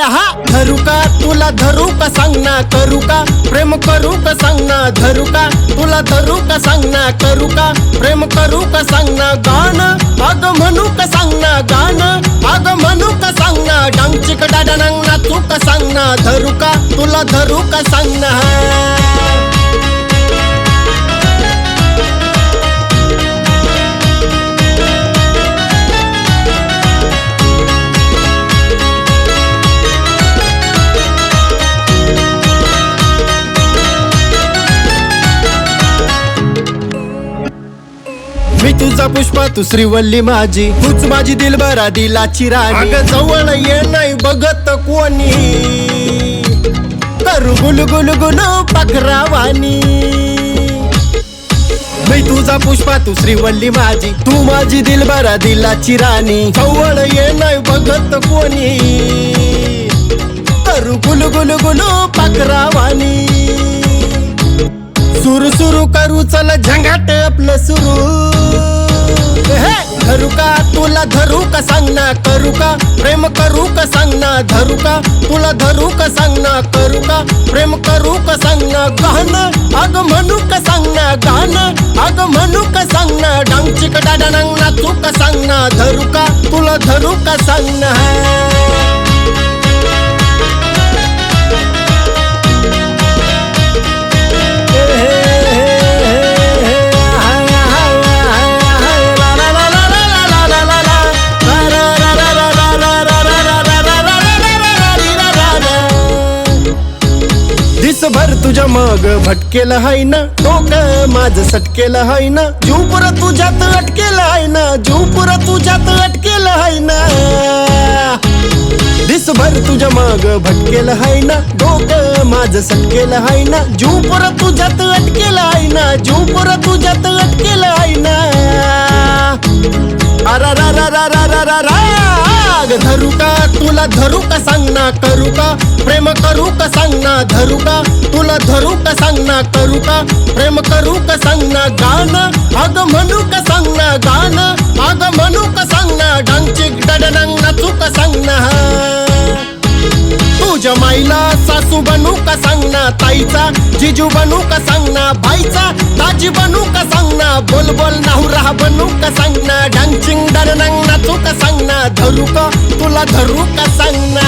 हा धरू का तुला धरू का सांगना करू का. प्रेम करू का सांगना धरू का. तुला धरू का सांगना करू का. प्रेम करू का सांगना गाणं. अग म्हणू का सांगना गाणं. अग म्हणू का सांगना डांगचिक डाडा नांगना नाचू का सांगना धरू का. तुला धरू का सांगना तुझा पुष्पा तू श्रीवल्ली माझी. तूच माझी दिलबरा दिलाची राणी. अगं जवळ ये नाही बघत कोणी. करू गुलू गुलू गुलू पाखरावानी. मी तुझा पुष्पा तू श्रीवल्ली माझी. तू माझी दिलबरा दिलाची राणी. जवळ ये नाही बघत कोणी. करू गुलू गुलू गुलू पाखरावानी. सुरू सुरू करू चल झंगाट आपलं सुरू. धरू का? तुला धरू का? सांगना करू का? प्रेम करू का? सांगना धरू का? तुला धरू का? सांगना करू का? प्रेम करू का? सांगना गहन? अग म्हणू का? सांगना गहन? अग म्हणू का? सांगना डांगचिक डाडा नांग नाचू का? सांगना धरू का? तुला धरू का? सांगना ना तुझ्या मग भटकेलं हाय ना डोकं माझ सटकेलं हाय ना जीवपुर तुझ्यात अटकेलं हाय ना जीवपुर तुझ्यात अटकेलं हाय ना दिसभर तुझ्या मग भटकेलं हाय ना डोक माझ सटकेलं हाय ना जीवपुर तुझ्यात अटकेलं हाय ना जीवपुर तुझ्यात अटकेलं हाय ना अरा रा रा रा रा रा रा. धरू का? तुला धरू का सांगना? करू का? प्रेम करू का सांगना? धरू का? धरू का सांग ना करू का? प्रेम करू का सांग ना गाणं? अग म्हणू का सांग ना गाणं? अग म्हणू का सांग ना डांगचिक डडडांग नाचू का सांगना? तुझ्या माईला सासू बनू का सांग ना ताईचा जिजू बनू का सांग ना बाईचा ताजी बनू का सांग ना बोल बोल नाहुरा बनू का सांग ना डांगचिंग डरनंग नाचू का सांग ना धरू का तुला धरू का सांग ना